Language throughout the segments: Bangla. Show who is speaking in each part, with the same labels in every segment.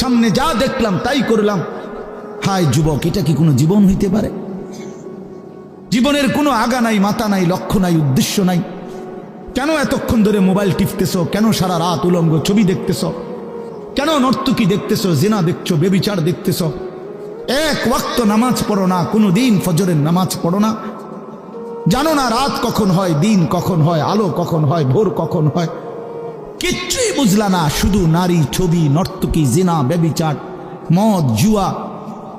Speaker 1: সামনে যা দেখলাম, তাই করলাম। হায় যুবক, এটা কি কোনো জীবন হইতে পারে? জীবনের কোনো আগা নাই, মাথা নাই, লক্ষ্য নাই, উদ্দেশ্য নাই। কেন এতক্ষণ ধরে মোবাইল টিপতেছ? কেন সারা রাত উলঙ্গ ছবি দেখতেছ? কেন নর্তুকি দেখতেছ, জেনা দেখছ, বেবিচার দেখতেছ? এক ওয়াক্ত নামাজ পড়ো না কোনো দিন ফজরের নামাজ পড়ো না। জানো না রাত কখন হয়, দিন কখন হয়, আলো কখন হয়, ভোর কখন হয়। কিচ্ছুই বুঝলা না, শুধু নারী ছবি, নর্তকী, জিনা বেবিচার মদ, জুয়া,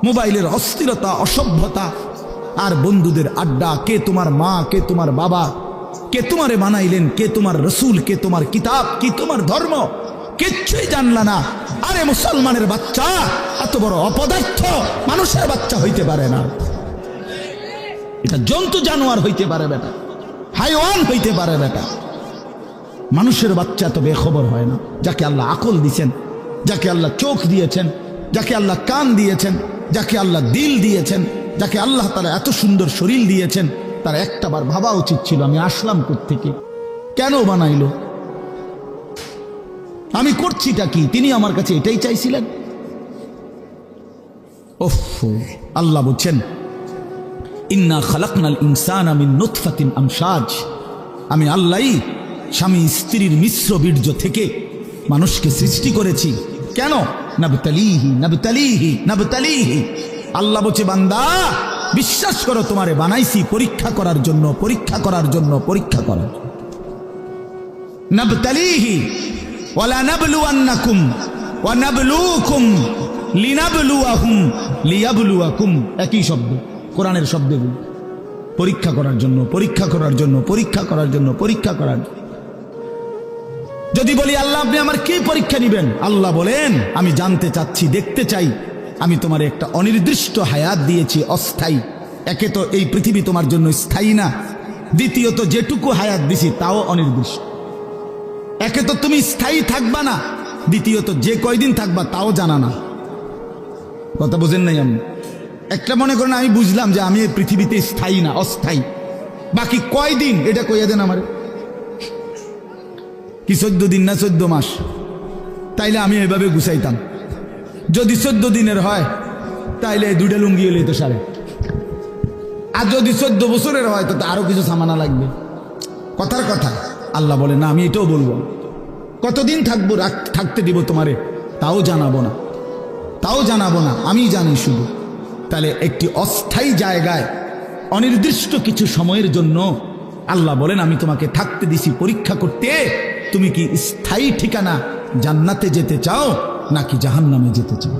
Speaker 1: মোবাইলের অস্থিরতা, অসভ্যতা, আর বন্ধুদের আড্ডা, কে তোমার মা, কে তোমার বাবা, কে তোমারে বানাইলেন, কে তোমার রসুল, কে তোমার কিতাব, কি তোমার ধর্ম কিচ্ছুই জানলা না। আরে মুসলমানের বাচ্চা, এত বড় অপদার্থ, মানুষের বাচ্চা হইতে পারে না। এটা জন্তু জানোয়ার হইতে পারে বেটা, হাইওয়ান হইতে পারে বেটা। মানুষের বাচ্চা তো বেখবর হয় না। যাকে আল্লাহ আকল দিয়েছেন, যাকে আল্লাহ চোখ দিয়েছেন, যাকে আল্লাহ কান দিয়েছেন, যাকে আল্লাহ দিল দিয়েছেন, যাকে আল্লাহ তারা এত সুন্দর শরীর দিয়েছেন, তার একটাবার ভাবা উচিত ছিল, আমি আসলাম থেকে কেন বানাইলো? আমি করছিটা কি? তিনি আমার কাছে এটাই চাইছিলেন? আল্লাহ বলছেন, ইন্না খালাকনাল ইনসান আমি নুতফাতিন আমসাজ আমি আল্লাহই স্বামী স্ত্রীর মিশ্র বীর্য থেকে মানুষকে সৃষ্টি করেছি। কেন? নাবতালিহি নাবতালিহি নাবতালিহি। আল্লাহ বলছে, বান্দা, বিশ্বাস করো, তোমারে বানাইছি পরীক্ষা করার জন্য, পরীক্ষা করার জন্য, পরীক্ষা করার। নাবতালিহি, ওয়ালা নাবলুয়ান্নাকুম, ওয়া নাবলুকুম লিনাবলুয়াহুম, লিয়াবলুয়াকুম। একই শব্দ, কোরআনের শব্দগুলো পরীক্ষা করার জন্য, পরীক্ষা করার জন্য, পরীক্ষা করার জন্য, পরীক্ষা করার জন্য। যদি বলি, আল্লাহ, আপনি আমার কি পরীক্ষা নিবেন? আল্লাহ বলেন, আমি জানতে চাচ্ছি, দেখতে চাই। আমি তোমার একটা অনির্দিষ্ট হায়াত দিয়েছি, অস্থায়ী। একে তো এই পৃথিবী তোমার জন্য স্থায়ী না। দ্বিতীয়ত, যেটুকু হায়াত দিছি, তাও অনির্দিষ্ট। একে তো তুমি স্থায়ী থাকবা না। দ্বিতীয়ত, যে কয়দিন থাকবা, তাও জানা না। কথা বোঝেন নাই আমি একটা মনে করেন, আমি বুঝলাম যে আমি এই পৃথিবীতে স্থায়ী না, অস্থায়ী। বাকি কয়দিন? এটা কইয়া দেন আমার। কি চোদ্দ দিন না চোদ্দ মাস? তাইলে আমি এভাবে গুছাইতাম। যদি চোদ্দ দিনের হয়, তাইলে দুইটা লুঙ্গি এলে তো সারে। আর যদি চোদ্দ বছরের হয়, তো আরও কিছু সামানা লাগবে। কথার কথা, আল্লাহ বলে, না, আমি এটাও বলব। কতদিন থাকব থাকতে দিব তোমারে, তাও জানাব না। তাও জানাব না, আমি জানি শুধু। তাহলে একটি অস্থায়ী জায়গায় অনির্দিষ্ট কিছু সময়ের জন্য আল্লাহ বলেন, আমি তোমাকে থাকতে দিছি পরীক্ষা করতে। তুমি কি স্থায়ী ঠিকানা জান্নাতে যেতে চাও নাকি জাহান্নামে যেতে চাও?